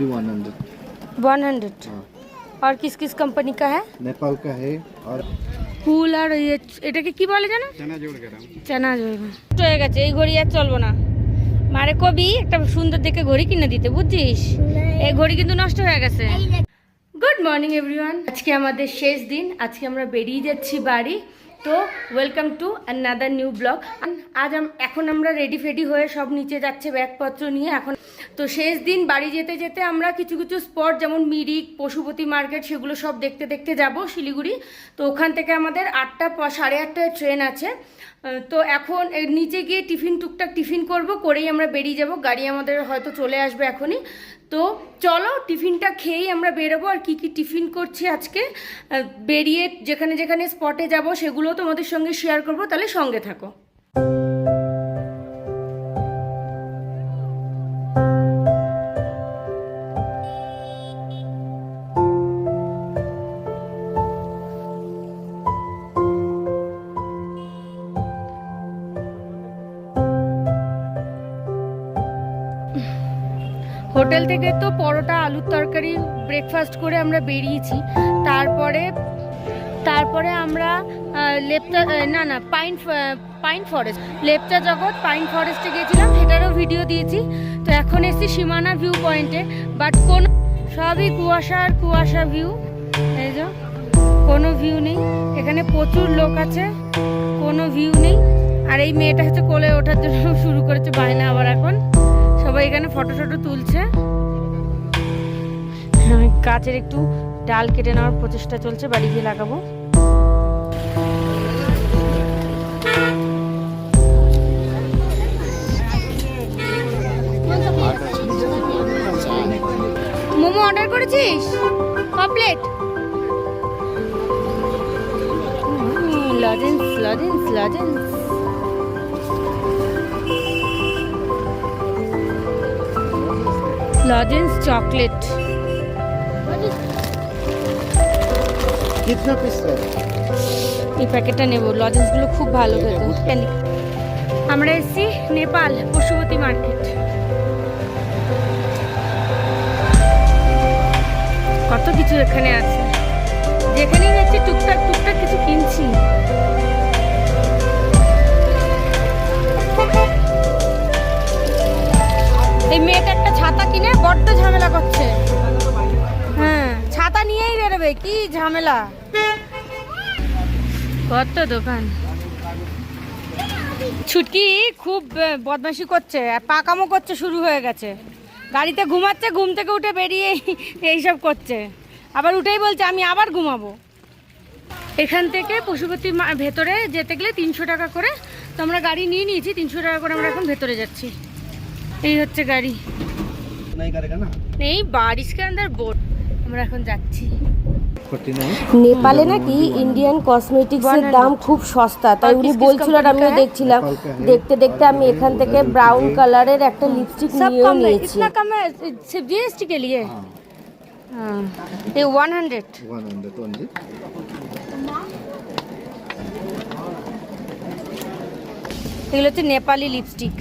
only one hundred one hundred हाँ और किस किस कंपनी का है नेपाल का है और ফুল আর ইয়ে এটাকে কি বলে জানো चना जोड़ कर চানা জৈব হয়ে গেছে এই ঘড়ি আর চলবো না মারে কবি একটা সুন্দর দেখে ঘড়ি কিনে দিতে বুঝছিস এই ঘড়ি কিন্তু নষ্ট হয়ে গেছে গুড মর্নিং এভরিওয়ান আজকে আমাদের শেষ দিন আজকে আমরা বেরিয়ে যাচ্ছি বাড়ি তো welcome to another new blog আজ এখন আমরা রেডি ফেডি হয়ে সব নিচে যাচ্ছে ব্যাগপত্র নিয়ে। এখন তো শেষ দিন বাড়ি যেতে যেতে আমরা কিছু কিছু স্পট যেমন মিরিক, পশুপতি মার্কেট সেগুলো সব দেখতে দেখতে যাব শিলিগুড়ি। তো ওখান থেকে আমাদের আটটা সাড়ে আটটায় ট্রেন আছে। তো এখন নিচে গিয়ে টিফিন টুকটাক টিফিন করব, করেই আমরা বেরিয়ে যাব। গাড়ি আমাদের হয়তো চলে আসবে এখনই। তো চলো, টিফিনটা খেয়েই আমরা বেরোবো, আর কি কি টিফিন করছি আজকে। বেরিয়ে যেখানে যেখানে স্পটে যাব, সেগুলো তোমাদের সঙ্গে শেয়ার করব, তাহলে সঙ্গে থাকো। হোটেল থেকে তো পরোটা, আলুর তরকারি ব্রেকফাস্ট করে আমরা বেরিয়েছি। তারপরে তারপরে আমরা লেপচা না না পাইন পাইন ফরেস্ট লেপচা জগৎ পাইন ফরেস্টে গেছিলাম সেটারও ভিডিও দিয়েছি। তো এখন এসেছি সীমানা ভিউ পয়েন্টে বাট কোন, সবই কুয়াশা আর কুয়াশা ভিউ এই যে, কোনো ভিউ নেই। এখানে প্রচুর লোক আছে, কোনো ভিউ নেই। আর এই মেয়েটা হচ্ছে কোলে ওঠার জন্য শুরু করেছে বায়না আবার এখন। সবাই এখানে ফটো টটো তুলছে। গাছের একটু ডাল কেটে নেওয়ার প্রচেষ্টা চলছে, বাড়ি গিয়ে লাগাবো। মোমো অর্ডার করেছিস? Complete lozenges lozenges lozenges lozenges chocolate কিতনা piece এই প্যাকেটটা নেব। লজেন্সগুলো খুব ভালো খেতে। আমরা এসেছি নেপাল পশুপতি মার্কেট। কত কিছু এখানে আছে। যেখানেই যাচ্ছি টুকটাক টুকটাক কিছু কিনছি। কি ঝামেলা? কত দোকান। ছুটকি খুব বদমাশি করছে পাকামো করছে শুরু হয়ে গেছে। গাড়িতে ঘুমাচ্ছে ঘুম থেকে উঠে বেরিয়ে এইসব করছে। আবার উঠেই বলছে আমি আবার ঘুমাবো। এখান থেকে পশুপতি ভেতরে যেতে গেলে তিনশো টাকা করে তো আমরা গাড়ি নিয়ে নিয়েছি তিনশো টাকা করে আমরা এখন ভেতরে যাচ্ছি। এই হচ্ছে গাড়ি। এই বারিশকে আন্দার বোট। আমরা এখন যাচ্ছি। নেপালে নাকি ইন্ডিয়ান কসমেটিক্সের দাম খুব সস্তা তাই আর উনি কিস কিস বলছিল আর আমিও কোম্পানি কা দেখছিলাম নেপাল কা হ্যাঁ। দেখতে দেখতে আমি এখান থেকে ব্রাউন কালারের একটা লিপস্টিক सब নিয়েও कम है নিয়েছি इतना कम है सिर्फ जीएसटी के लिए हाँ हाँ ये one hundred one hundred only এগুলো হচ্ছে নেপালি লিপস্টিক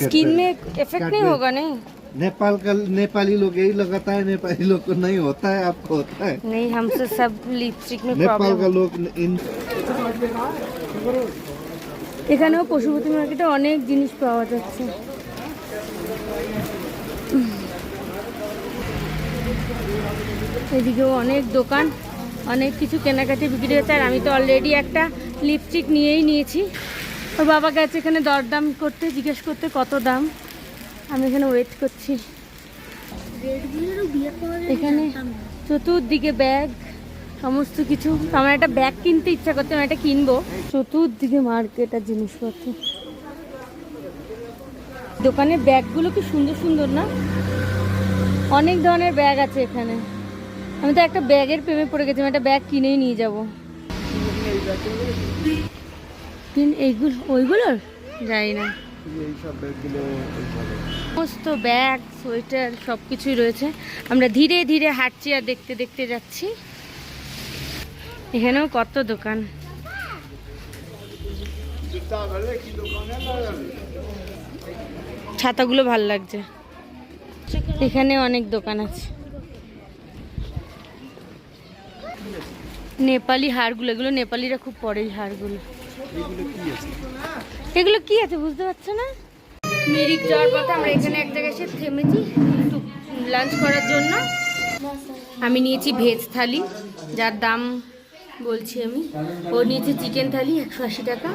स्किन में इफेक्ट नहीं होगा नहीं नेपाल का नेपाली लोग यही लगाता है नेपाली लोग को नहीं होता है आपको होता है नहीं हमसे सब लिपस्टिक में नेपाल प्रॉब्लम का लोग इन এখানেও পশুপতি মার্কেটে অনেক জিনিস পাওয়া যাচ্ছে এদিকেও অনেক দোকান অনেক কিছু কেনাকাটি বিক্রি হচ্ছে আর আমি তো অলরেডি একটা লিপস্টিক নিয়েই নিয়েছি ওর বাবা গেছে এখানে দরদাম করতে জিজ্ঞেস করতে কত দাম আমি এখানে ওয়েট করছি। এখানে চতুর্দিকে ব্যাগ সমস্ত কিছু। আমার একটা ব্যাগ কিনতে ইচ্ছা করছে, আমি একটা কিনবো। চতুর্দিকে মার্কেট আর জিনিসপত্র। দোকানের ব্যাগগুলো কি সুন্দর সুন্দর না? অনেক ধরনের ব্যাগ আছে এখানে। আমি তো একটা ব্যাগের প্রেমে পড়ে গেছি, আমি একটা ব্যাগ কিনেই নিয়ে যাব। এইগুলো, ওইগুলোর? যাই না। সমস্ত ব্যাগ সোয়েটার সব কিছুই রয়েছে। আমরা ধীরে ধীরে হাঁটছি আর দেখতে দেখতে যাচ্ছি। এখানেও কত দোকান? ছাতাগুলো ভালো লাগছে। এখানে অনেক দোকান আছে। নেপালি হারগুলো এগুলো নেপালিরা খুব পরে হারগুলো এগুলো কি আছে বুঝতে পারছ না? মিরিক যাওয়ার পথে আমরা এখানে এক জায়গায় এসে থেমেছি একটু লাঞ্চ করার জন্য। আমি নিয়েছি ভেজ থালি যার দাম বলছি আমি। ও নিয়েছে চিকেন থালি একশো আশি টাকা।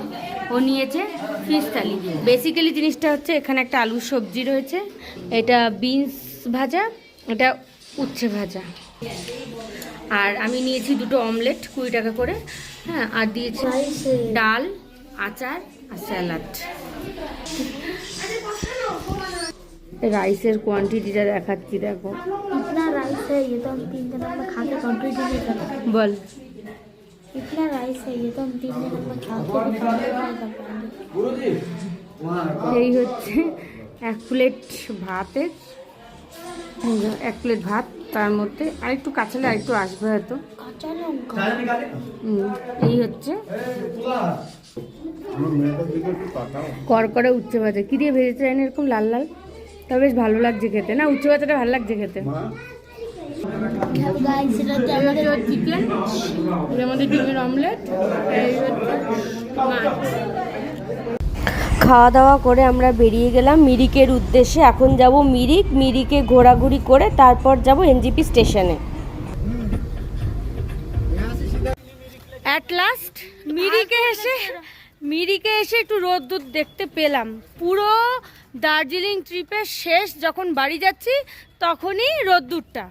ও নিয়েছে ফিশ থালি। বেসিক্যালি জিনিসটা হচ্ছে এখানে একটা আলু সবজি রয়েছে। এটা বিনস ভাজা এটা উচ্ছে ভাজা। আর আমি নিয়েছি দুটো অমলেট কুড়ি টাকা করে। হ্যাঁ আর দিয়েছি ডাল আচার আর স্যালাড রাইসের কোয়ান্টিটিটা দেখাচ্ছি দেখো इतना राइस है ये तो हम तीन दिन में खा के कंप्लीट ही नहीं कर বল इतना राइस है ये तो हम तीन दिन में खा के भी कंप्लीट नहीं कर पाएंगे এই হচ্ছে এক প্লেট ভাতের এই যে এক প্লেট ভাত তার মধ্যে আরেকটু কাঁচালে আরেকটু আসবে হয়তো काचा लंका হুম, এই হচ্ছে কর উচ্চ ভাজা। কি দিয়ে ভেজে জানি এরকম লাল লাল। তা বেশ ভালো লাগছে খেতে। না উচ্চ ভাজাটা ভালো লাগছে খেতে। খাওয়া দাওয়া করে আমরা বেরিয়ে গেলাম মিরিকের উদ্দেশ্যে। এখন যাব মিরিক মিরিকে ঘোরাঘুরি করে তারপর যাব এনজিপি স্টেশনে। অ্যাট লাস্ট মিরিকে এসে মিরিকে এসে একটু রোদ্দুর দেখতে পেলাম। পুরো দার্জিলিং ট্রিপের শেষ যখন বাড়ি যাচ্ছি তখনই রোদ্দুরটা।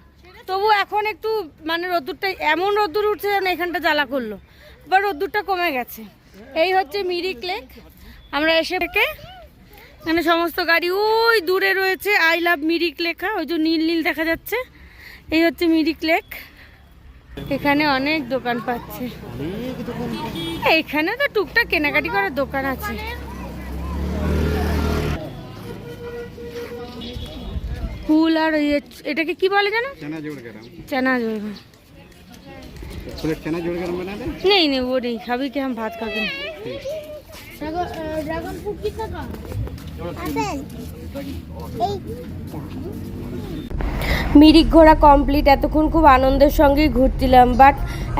তবু এখন একটু মানে রোদ্দুরটা এমন রোদ্দুর উঠছে যেন এখানটা জ্বালা করল। বা রোদ্দুরটা কমে গেছে। এই হচ্ছে মিরিক লেক আমরা এসে থেকে এখানে সমস্ত গাড়ি ওই দূরে রয়েছে। আই লাভ মিরিক লেখা ওই যে নীল নীল দেখা যাচ্ছে। এই হচ্ছে মিরিক লেক এখানে অনেক দোকান পাচ্ছে এখানে তো টুকটাক কেনাকাটি করার দোকান আছে ফুল আর ইয়ে এটাকে কি বলে জানো चना जोड़ गरम चना जो पूरे चना जोड़ गरम बना दे नहीं नहीं वो नहीं अभी के हम भात खाते हैं ड्रैगन फ्रूट कितना का एप्पल মিরিক ঘোরা কমপ্লিট এতক্ষণ খুব আনন্দের সঙ্গেই ঘুরছিলাম বাট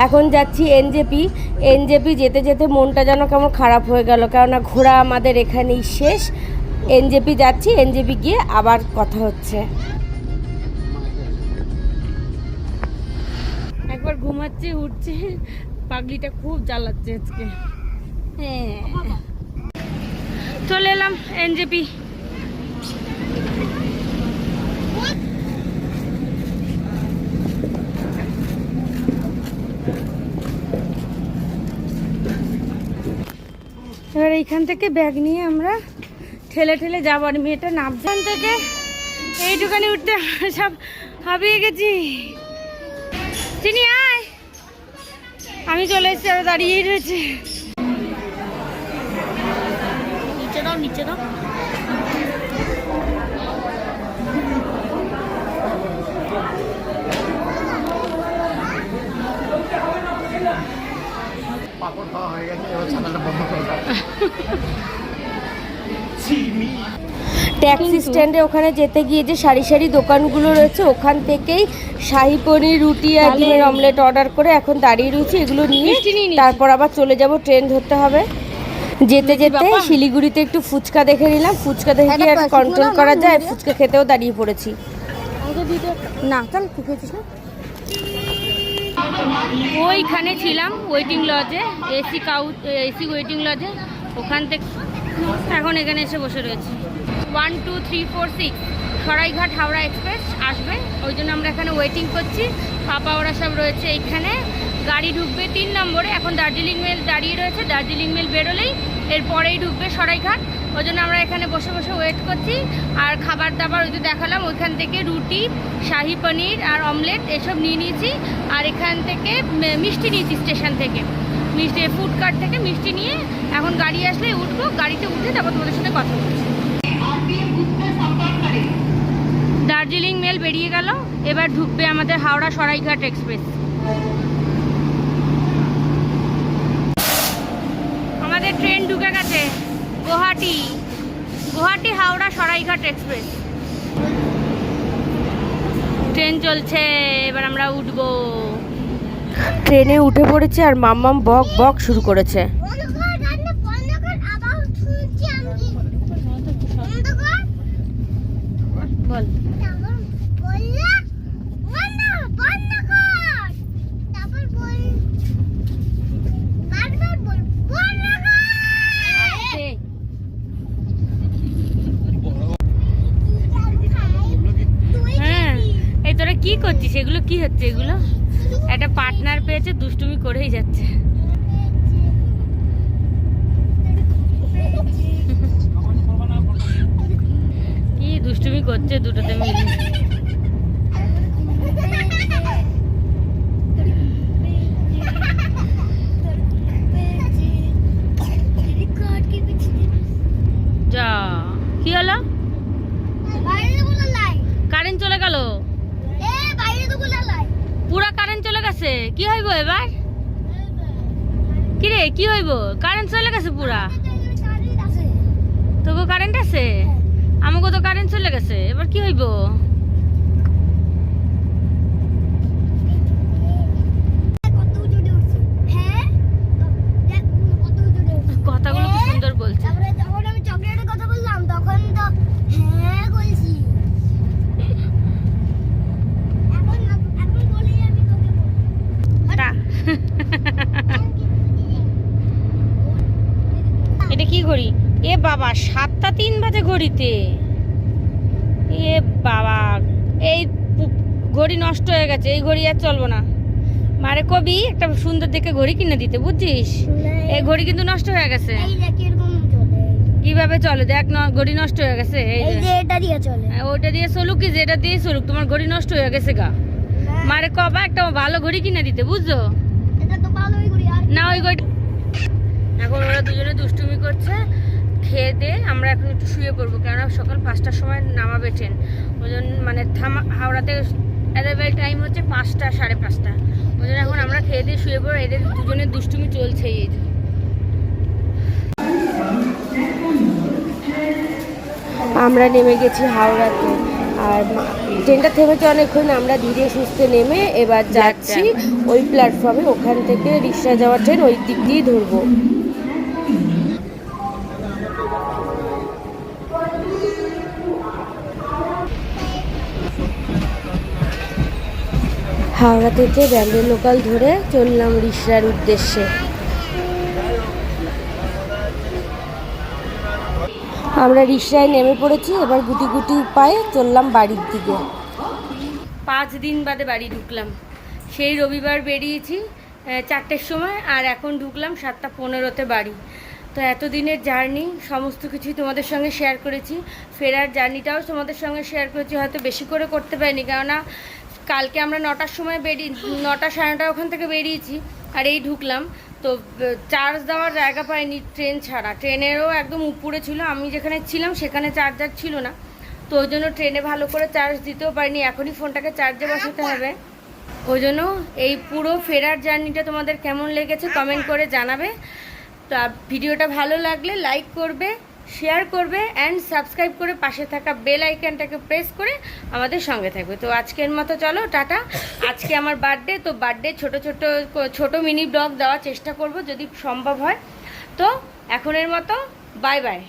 এখন যাচ্ছি এনজেপি এনজেপি যেতে যেতে মনটা যেন কেমন খারাপ হয়ে গেল কেননা ঘোরা আমাদের এখানেই শেষ। এনজেপি যাচ্ছি এনজেপি গিয়ে আবার কথা হচ্ছে। একবার ঘুমাচ্ছে উঠছে পাগলিটা খুব জ্বালাচ্ছে আজকে। হ্যাঁ। চলে এলাম এনজেপি এবার এইখান থেকে ব্যাগ নিয়ে আমরা ঠেলে ঠেলে যাব আর মেয়েটা নামছে। এখান থেকে এইটুখানি উঠতে সব হাবিয়ে গেছি। চিনি, আয়। আমি চলে এসেছি, আরও দাঁড়িয়েই রয়েছে। ট্যাক্সি স্ট্যান্ডে ওখানে যেতে গিয়ে যে সারি সারি দোকানগুলো রয়েছে ওখান থেকেই শাহি পনির রুটি আর ডিমের অমলেট অর্ডার করে এখন দাঁড়িয়ে রয়েছি এগুলো নিয়ে তারপর আবার চলে যাব ট্রেন ধরতে হবে। যেতে যেতে শিলিগুড়িতে একটু ফুচকা দেখে নিলাম ফুচকা দেখে গিয়ে কন্ট্রোল করা যায়? ফুচকা খেতেও দাঁড়িয়ে পড়েছি। না চল না? ওইখানে ছিলাম ওয়েটিং লজে এসি কাউ এসি ওয়েটিং লজে ওখান থেকে এখন এখানে এসে বসে রয়েছি। One two three four six Saraighat Howrah express আসবে, ওই জন্য আমরা এখানে ওয়েটিং করছি। পাপা, ওরা সব রয়েছে এইখানে। গাড়ি ঢুকবে তিন নম্বরে, এখন দার্জিলিং মেল দাঁড়িয়ে রয়েছে। দার্জিলিং মেল বেরোলেই এরপরেই ঢুকবে সরাইঘাট। ওই জন্য আমরা এখানে বসে বসে ওয়েট করছি। আর খাবার দাবার ওই দেখালাম, ওইখান থেকে রুটি, শাহি পনির আর অমলেট এসব নিয়ে নিয়েছি। আর এখান থেকে মিষ্টি নিয়েছি স্টেশন থেকে। মিষ্টি ফুড কার্ট থেকে মিষ্টি নিয়ে এখন গাড়ি আসলে উঠবো, গাড়িতে উঠে তারপর তোমাদের সাথে কথা বলছি। দার্জিলিং মেল বেরিয়ে গেল, এবার ঢুকবে আমাদের হাওড়া সরাইঘাট এক্সপ্রেস আমাদের ট্রেন ঢুকে গেছে। গুয়াহাটি। গুয়াহাটি, হাওড়া, সরাইঘাট এক্সপ্রেস। ট্রেন চলছে, এবার আমরা উঠবো। ট্রেনে উঠে পড়েছে আর মাম্মাম বক বক শুরু করেছে বল হ্যাঁ এই তোরা কি করছিস? এগুলো কি হচ্ছে এগুলো? একটা পার্টনার পেয়েছে, দুষ্টুমি করেই যাচ্ছে। কি দুষ্টুমি করছে দুটোতে মিলে? যা, কি হলো কারেন্ট চলে গেল পুরা কারেন্ট চলে গেছে কি হইব এবার? কিরে, কি হইব? কারেন্ট চলে গেছে পুরা? তোকে কারেন্ট আছে? আমাকে তো কারেন্ট চলে গেছে। এবার কি হইব কথাগুলো কি সুন্দর বলছে তারপরে যখন আমি চকলেটের কথা বললাম তখন তো হ্যাঁ বলছি এখন এখন বলি আমি তোকে তা- এটা কি ঘড়ি এ বাবা সাতটা তিন বাজে ঘড়িতে। এ বাবা এই ঘড়ি নষ্ট হয়ে গেছে এই ঘড়ি আর চলবো না। মারে কবি একটা সুন্দর দেখে ঘড়ি কিনে দিতে বুঝছিস? এই ঘড়ি কিন্তু নষ্ট হয়ে গেছে। কীভাবে চলে? দেখ ঘড়ি নষ্ট হয়ে গেছে এই যে। এটা দিয়ে চলে। হ্যাঁ, ওইটা দিয়ে চলুক কি যেটা দিয়ে চলুক তোমার ঘড়ি নষ্ট হয়ে গেছে গা। মারে কবা একটা ভালো ঘড়ি কিনে দিতে বুঝছ? না ওই ঘড়ি এখন ওরা দুজনে দুষ্টুমি করছে খেয়ে দিয়ে আমরা এখন একটু শুয়ে পড়ব কেননা সকাল পাঁচটার সময় নামাবে ট্রেন ওই জন্য মানে থামা হাওড়াতে অ্যারাইভেল টাইম হচ্ছে পাঁচটা সাড়ে পাঁচটা। ওই জন্য এখন আমরা খেয়ে দিয়ে শুয়ে পড়ব এদের দুজনের দুষ্টুমি চলছে এই। আমরা নেমে গেছি হাওড়াতে আর ট্রেনটা থেমেছে অনেকক্ষণ আমরা ধীরে সুস্থে নেমে এবার যাচ্ছি ওই প্ল্যাটফর্মে ওখান থেকে রিক্সা যাওয়ার ট্রেন ওই দিক দিয়ে ধরবো। হাওড়া থেকে ব্যান্ডেল লোকাল ধরে চললাম রিক্সার উদ্দেশ্যে। আমরা রিক্সায় নেমে পড়েছি, এবার গুটি গুটি পায়ে চললাম বাড়ির দিকে। পাঁচ দিন বাদে বাড়ি ঢুকলাম। সেই রবিবার বেরিয়েছি চারটের সময়, আর এখন ঢুকলাম সাতটা পনেরোতে বাড়ি। তো এতদিনের জার্নি, সমস্ত কিছুই তোমাদের সঙ্গে শেয়ার করেছি। ফেরার জার্নিটাও তোমাদের সঙ্গে শেয়ার করেছি, হয়তো বেশি করে করতে পারিনি, কেননা কালকে আমরা নটার সময় বেরিয়ে, নটা সাড়ে নটা ওখান থেকে বেরিয়েছি, আর এই ঢুকলাম। তো চার্জ দেওয়ার জায়গা পাইনি ট্রেন ছাড়া। ট্রেনেরও একদম উপরে ছিল, আমি যেখানে ছিলাম সেখানে চার্জার ছিল না। তো ওই জন্য ট্রেনে ভালো করে চার্জ দিতেও পারিনি, এখনই ফোনটাকে চার্জে বসাতে হবে। ওই জন্য এই পুরো ফেরার জার্নিটা তোমাদের কেমন লেগেছে কমেন্ট করে জানাবে। তা, ভিডিওটা ভালো লাগলে লাইক করবে শেয়ার করবে অ্যান্ড সাবস্ক্রাইব করে পাশে থাকা বেল আইকনটাকে প্রেস করে আমাদের সঙ্গে থাকবে। তো আজকের মতো চলো, টাটা। আজকে আমার বার্থডে তো বার্থডে ছোট ছোট ছোট মিনি ব্লগ দেওয়ার চেষ্টা করব যদি সম্ভব হয়। তো এখনের মতো বাই বাই